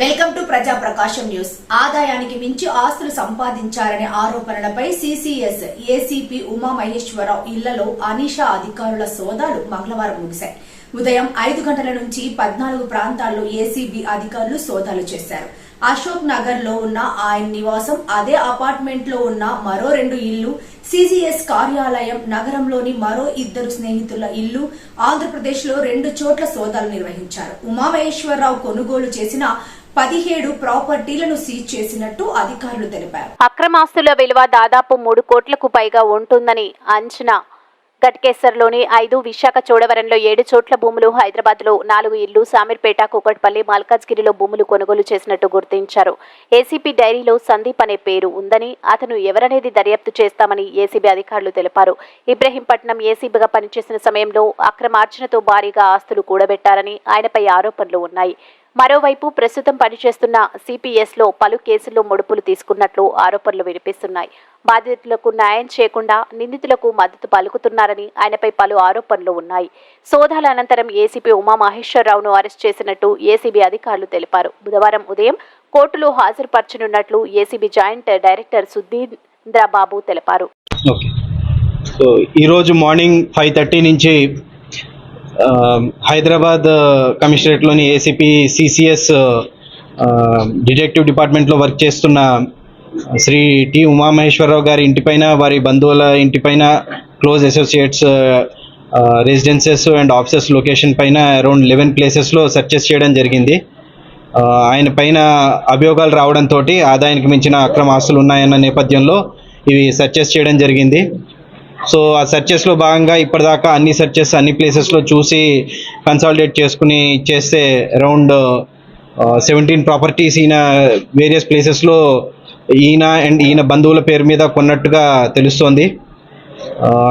Welcome to ప్రజా ప్రకాశం news. ఆదాయానికి మించి ఆస్తులు సంపాదించారనే ఆరోపణలపై సిసిఎస్ ఏసీపీ ఉమా మహేశ్వరరావు ఇళ్ళలో అనిషా అధికారుల సోదాలు మంగళవారం ముగిశాయి. ఉదయం ఐదు గంటల నుంచి పద్నాలుగు ప్రాంతాల్లో ఏసీబీ అధికారులు సోదాలు చేశారు. అశోక్ నగర్లో ఉన్న ఆయన నివాసం అదే అపార్ట్మెంట్లో ఉన్న మరో రెండు ఇల్లు సిసిఎస్ కార్యాలయం నగరంలోని మరో ఇద్దరు స్నేహితుల ఇల్లు ఆంధ్రప్రదేశ్లో రెండు చోట్ల సోదాలు నిర్వహించారు. ఉమామహేశ్వరరావు కొనుగోలు చేసిన పదిహేడు ప్రాపర్టీలను సీజ్ చేసినట్టు అధికారులు తెలిపారు. అక్రమాస్తుల విలువ దాదాపు మూడు కోట్లకు పైగా ఉంటుందని అంచనా. గట్కేసర్లోని ఐదు విశాఖ చోడవరంలో ఏడు చోట్ల భూములు హైదరాబాద్లో నాలుగు ఇళ్ళు సామీర్పేట కూకట్పల్లి మల్కాజ్గిరిలో భూములు కొనుగోలు చేసినట్టు గుర్తించారు. ఏసీపీ డైరీలో సందీప్ అనే పేరు ఉందని అతను ఎవరనేది దర్యాప్తు చేస్తామని ఏసీబీ అధికారులు తెలిపారు. ఇబ్రహీంపట్నం ఏసీబీగా పనిచేసిన సమయంలో అక్రమార్జనతో భారీగా ఆస్తులు కూడబెట్టారని ఆయనపై ఆరోపణలు ఉన్నాయి. మరోవైపు ప్రస్తుతం పనిచేస్తున్న సిపిఎస్లో పలు కేసుల్లో ముడుపులు తీసుకున్నట్లు ఆరోపణలు వినిపిస్తున్నాయి. బాధితులకు న్యాయం చేయకుండా నిందితులకు మద్దతు పలుకుతున్నారని ఆయనపై పలు ఆరోపణలు ఉన్నాయి. సోదాల అనంతరం ఏసీపీ ఉమామహేశ్వరరావును అరెస్ట్ చేసినట్టు ఏసీబీ అధికారులు తెలిపారు. బుధవారం ఉదయం కోర్టులో హాజరుపరచనున్నట్లు ఏసీబీ జాయింట్ డైరెక్టర్ సుధీంద్రబాబు తెలిపారు. సో ఈరోజు మార్నింగ్ ఫైవ్ థర్టీ నుంచి హైదరాబాద్ కమిషనరేట్లోని ఏసీపీ సిసిఎస్ డిటెక్టివ్ డిపార్ట్మెంట్లో వర్క్ చేస్తున్న శ్రీ టి ఉమామహేశ్వరరావు గారి ఇంటిపైన వారి బంధువుల ఇంటిపైన close associates residences and offices location పైన అరౌండ్ లెవెన్ ప్లేసెస్లో సర్చెస్ చేయడం జరిగింది. ఆయన పైన అభియోగాలు రావడంతో ఆదాయానికి మించిన అక్రమ ఆస్తులు ఉన్నాయన్న నేపథ్యంలో ఇవి సర్చెస్ చేయడం జరిగింది. సో ఆ సెర్చెస్లో భాగంగా ఇప్పటిదాకా అన్ని సెర్చెస్ అన్ని ప్లేసెస్లో చూసి కన్సాలిడేట్ చేసుకుని చేస్తే అరౌండ్ సెవెంటీన్ ప్రాపర్టీస్ ఈయన వేరియస్ ప్లేసెస్లో ఈయన అండ్ ఈయన బంధువుల పేరు మీద కొన్నట్టుగా తెలుస్తోంది.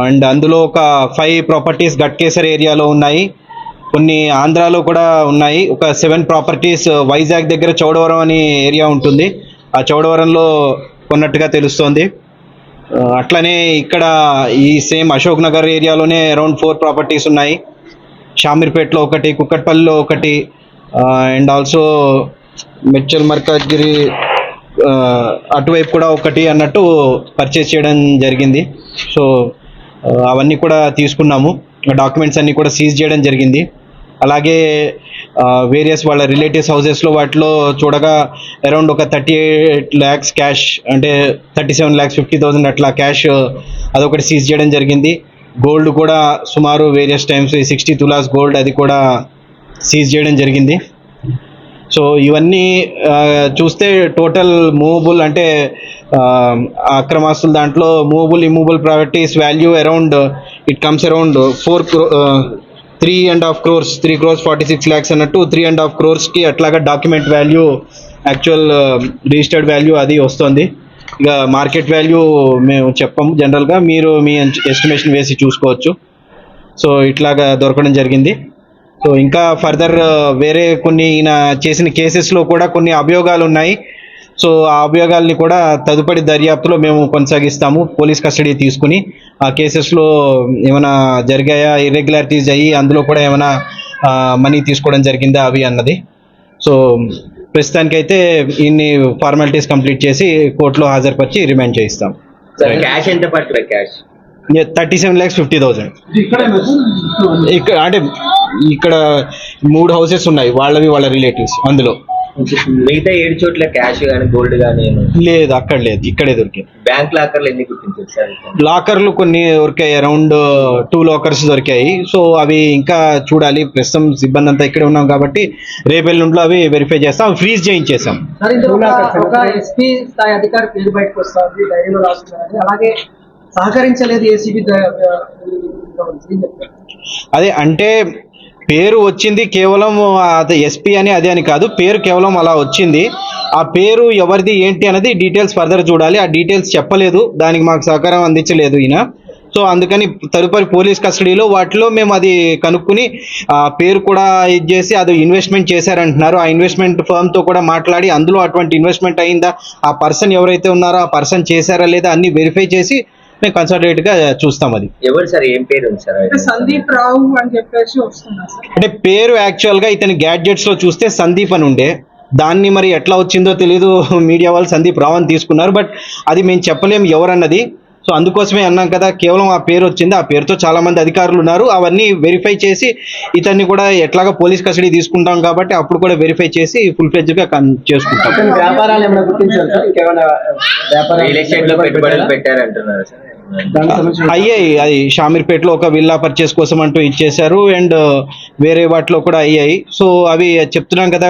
అండ్ అందులో ఒక ఫైవ్ ప్రాపర్టీస్ గట్కేసర్ ఏరియాలో ఉన్నాయి. కొన్ని ఆంధ్రాలో కూడా ఉన్నాయి. ఒక సెవెన్ ప్రాపర్టీస్ వైజాగ్ దగ్గర చౌడవరం అని ఏరియా ఉంటుంది. ఆ చౌడవరంలో కొన్నట్టుగా తెలుస్తోంది. అట్లనే ఇక్కడ ఈ సేమ్ అశోక్ నగర్ ఏరియాలోనే అరౌండ్ ఫోర్ ప్రాపర్టీస్ ఉన్నాయి. షామీర్పేటలో ఒకటి కుక్కట్పల్లిలో ఒకటి అండ్ ఆల్సో మెచ్చల్ మర్కాజ్గిరి అటువైపు కూడా ఒకటి అన్నట్టు పర్చేస్ చేయడం జరిగింది. సో అవన్నీ కూడా తీసుకున్నాము. డాక్యుమెంట్స్ అన్నీ కూడా సీజ్ చేయడం జరిగింది. అలాగే వేరియస్ వాళ్ళ రిలేటివ్స్ హౌసెస్లో వాటిలో చూడగా అరౌండ్ ఒక థర్టీ ఎయిట్ ల్యాక్స్ క్యాష్ అంటే thirty seven lakhs fifty thousand అట్లా క్యాష్ అదొకటి సీజ్ చేయడం జరిగింది. గోల్డ్ కూడా సుమారు various times sixty tolas gold అది కూడా సీజ్ చేయడం జరిగింది. సో ఇవన్నీ చూస్తే టోటల్ మూవబుల్ అంటే అక్రమాస్తుల దాంట్లో movable immovable properties value around it comes around four three and half crores three crores forty six lakhs అన్నట్టు త్రీ అండ్ హాఫ్ క్రోర్స్కి అట్లాగా document value actual registered value అది వస్తుంది. ఇక మార్కెట్ వాల్యూ మేము చెప్పము. జనరల్గా మీరు మీ ఎస్టిమేషన్ వేసి చూసుకోవచ్చు. సో ఇట్లాగా దొరకడం జరిగింది. సో ఇంకా ఫర్దర్ uh, వేరే కొన్ని ఈయన చేసిన కేసెస్లో కూడా కొన్ని అభియోగాలు ఉన్నాయి. సో ఆ అభియోగాల్ని కూడా తదుపరి దర్యాప్తులో మేము కొనసాగిస్తాము. పోలీస్ కస్టడీ తీసుకుని. ఆ కేసెస్లో ఏమైనా జరిగాయా? ఇర్రెగ్యులారిటీస్ అయ్యి అందులో కూడా ఏమైనా మనీ తీసుకోవడం జరిగిందా అవి అన్నది. సో ప్రస్తుతానికైతే ఇన్ని ఫార్మాలిటీస్ కంప్లీట్ చేసి కోర్టులో హాజరుపరిచి రిమాండ్ చేయిస్తాం. సార్ క్యాష్ ఎంత పడుతుంది cash thirty seven lakhs fifty thousand ఇక్కడ అంటే ఇక్కడ మూడు హౌసెస్ ఉన్నాయి వాళ్ళవి వాళ్ళ రిలేటివ్స్ అందులో. మిగతా ఏడు చోట్ల క్యాష్ కానీ గోల్డ్ కానీ లేదు అక్కడ లేదు ఇక్కడే దొరికాయి బ్యాంక్ లాకర్లు ఎన్ని గుర్తించారు సార్ లాకర్లు కొన్ని దొరికాయి అరౌండ్ టూ లాకర్స్ దొరికాయి సో అవి ఇంకా చూడాలి ప్రస్తుతం సిబ్బంది అంతా ఇక్కడే ఉన్నాం కాబట్టి రేపెల్లుంట్లో అవి వెరిఫై చేస్తాం ఫ్రీజ్ చేయించేసాం ఎస్పీ స్థాయి అధికారి పేరు బయటకు వస్తుంది డైరీలో రాస్తున్నారు అలాగే సహకరించలేదు ఏసీబీ అదే అంటే పేరు వచ్చింది కేవలం అది ఎస్పీ అని అదే అని కాదు పేరు కేవలం అలా వచ్చింది. ఆ పేరు ఎవరిది ఏంటి అనేది డీటెయిల్స్ ఫర్దర్ చూడాలి. ఆ డీటెయిల్స్ చెప్పలేదు దానికి మాకు సహకారం అందించలేదు ఈయన. సో అందుకని తదుపరి పోలీస్ కస్టడీలో వాటిలో మేము అది కనుక్కుని ఆ పేరు కూడా ఇది చేసి అది ఇన్వెస్ట్మెంట్ చేశారంటున్నారు. ఆ ఇన్వెస్ట్మెంట్ ఫర్మ్తో కూడా మాట్లాడి అందులో అటువంటి ఇన్వెస్ట్మెంట్ అయిందా? ఆ పర్సన్ ఎవరైతే ఉన్నారో ఆ పర్సన్ చేశారా లేదా అన్ని వెరిఫై చేసి మేము కన్సల్టేట్గా చూస్తాం అది. ఎవరు సార్? ఏం పేరు ఉంది సార్? అంటే సందీప్ రావు అని చెప్పేసి వస్తున్నారు సార్. అంటే పేరు యాక్చువల్గా ఇతని గ్యాడ్జెట్స్లో చూస్తే సందీప్ అని ఉండే. దాన్ని మరి ఎట్లా వచ్చిందో తెలియదు మీడియా వాళ్ళు సందీప్ రావణ్ తీసుకున్నారు. బట్ అది మేము చెప్పలేము ఎవరన్నది. సో అందుకోసమే అన్నాం కదా కేవలం ఆ పేరు వచ్చింది. ఆ పేరుతో చాలా మంది అధికారులు ఉన్నారు. అవన్నీ వెరిఫై చేసి ఇతన్ని కూడా ఎట్లాగా పోలీస్ కస్టడీ తీసుకుంటాం కాబట్టి అప్పుడు కూడా వెరిఫై చేసి ఫుల్గా కన్- చేసుకుంటాం. వ్యాపారాలు ఏమైనా గుర్తించారు సార్? ఇంకేమైనా వ్యాపారాలు పెట్టారంటున్నారు సార్. అయ్యాయి అది షామీర్పేటలో ఒక విల్లా పర్చేస్ కోసం అంటూ ఇచ్చేశారు అండ్ వేరే వాటిలో కూడా అయ్యాయి. సో అవి చెప్తున్నాం కదా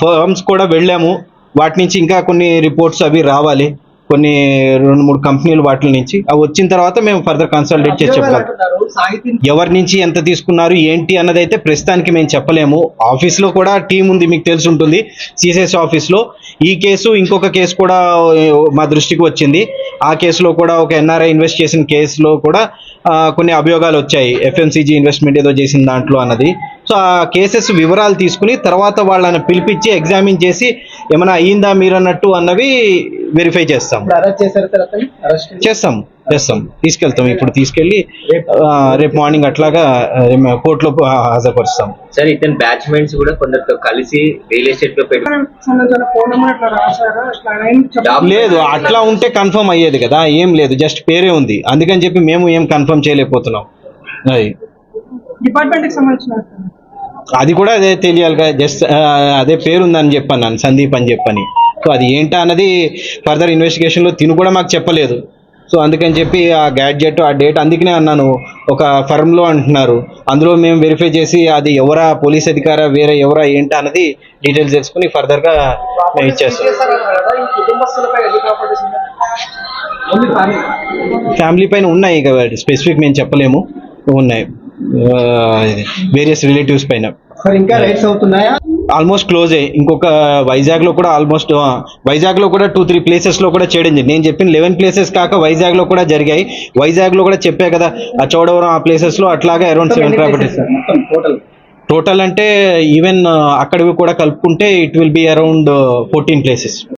ఫర్మ్స్ కూడా వెళ్ళాము. వాటి నుంచి ఇంకా కొన్ని రిపోర్ట్స్ అవి రావాలి. కొన్ని రెండు మూడు కంపెనీలు వాటి నుంచి. అవి వచ్చిన తర్వాత మేము ఫర్దర్ కన్సల్టేట్ చేసి చెప్పగలం సాహితీ ఎవరి నుంచి ఎంత తీసుకున్నారు ఏంటి అన్నది అయితే ప్రస్తుతానికి మేము చెప్పలేము. ఆఫీస్లో కూడా టీం ఉంది మీకు తెలిసి ఉంటుంది. సిసిఎస్ ఆఫీస్లో. ఈ కేసు ఇంకొక కేసు కూడా మా దృష్టికి వచ్చింది. ఆ కేసులో కూడా ఒక ఎన్ఆర్ఐ ఇన్వెస్ట్ చేసిన కేసులో కూడా కొన్ని అభియోగాలు వచ్చాయి. ఎఫ్ఎంసీజీ ఇన్వెస్ట్మెంట్ ఏదో చేసిన దాంట్లో అన్నది. సో ఆ కేసెస్ వివరాలు తీసుకుని తర్వాత వాళ్ళని పిలిపించి ఎగ్జామిన్ చేసి ఏమైనా అయ్యిందా మీరు అన్నట్టు అన్నవి వెరిఫై చేస్తాం. చేస్తాం చేస్తాం. తీసుకెళ్తాం ఇప్పుడు తీసుకెళ్ళి ఆ, రేపు మార్నింగ్ అట్లాగా కోర్టులో హాజరుపరుస్తాం. సార్ ఇతని బ్యాచ్మెంట్స్ కూడా కొందరితో కలిసి రియల్ ఎస్టేట్లో లేదు అట్లా ఉంటే కన్ఫర్మ్ అయ్యేది కదా ఏం లేదు జస్ట్ పేరే ఉంది. అందుకని చెప్పి మేము ఏం కన్ఫర్మ్ చేయలేకపోతున్నాం. అది. డిపార్ట్మెంట్ సంబంధించిన అది కూడా అదే తెలియాలి కదా జస్ట్ అదే పేరు ఉందని చెప్పాను సందీప్ అని చెప్పని. సో అది ఏంటా అన్నది ఫర్దర్ ఇన్వెస్టిగేషన్లో తిను కూడా మాకు చెప్పలేదు. సో అందుకని చెప్పి ఆ గ్యాడ్జెట్ ఆ డేట్ అందుకనే అన్నాను. ఒక ఫర్మ్లో అంటున్నారు. అందులో మేము వెరిఫై చేసి అది ఎవరా పోలీస్ అధికార వేరే ఎవరా ఏంటా అన్నది డీటెయిల్స్ తెలుసుకుని ఫర్దర్గా మేము ఇచ్చేస్తాం. ఫ్యామిలీ పైన ఉన్నాయి ఇక స్పెసిఫిక్ మేము చెప్పలేము. ఉన్నాయి. వేరియస్ రిలేటివ్స్ పైన. ఇంకా రైట్స్ అవుతున్నాయా? ఆల్మోస్ట్ క్లోజ్ అయ్యి. ఇంకొక వైజాగ్లో కూడా ఆల్మోస్ట్ వైజాగ్లో కూడా టూ త్రీ ప్లేసెస్లో కూడా చేయడం జరిగింది. నేను చెప్పిన లెవెన్ ప్లేసెస్ కాక వైజాగ్లో కూడా జరిగాయి. వైజాగ్లో కూడా చెప్పా కదా ఆ చౌడవరం ఆ ప్లేసెస్లో అట్లాగే అరౌండ్ సెవెన్ ప్రాపర్టీస్ టోటల్ అంటే ఈవెన్ అక్కడివి కూడా కలుపుకుంటే it will be around fourteen places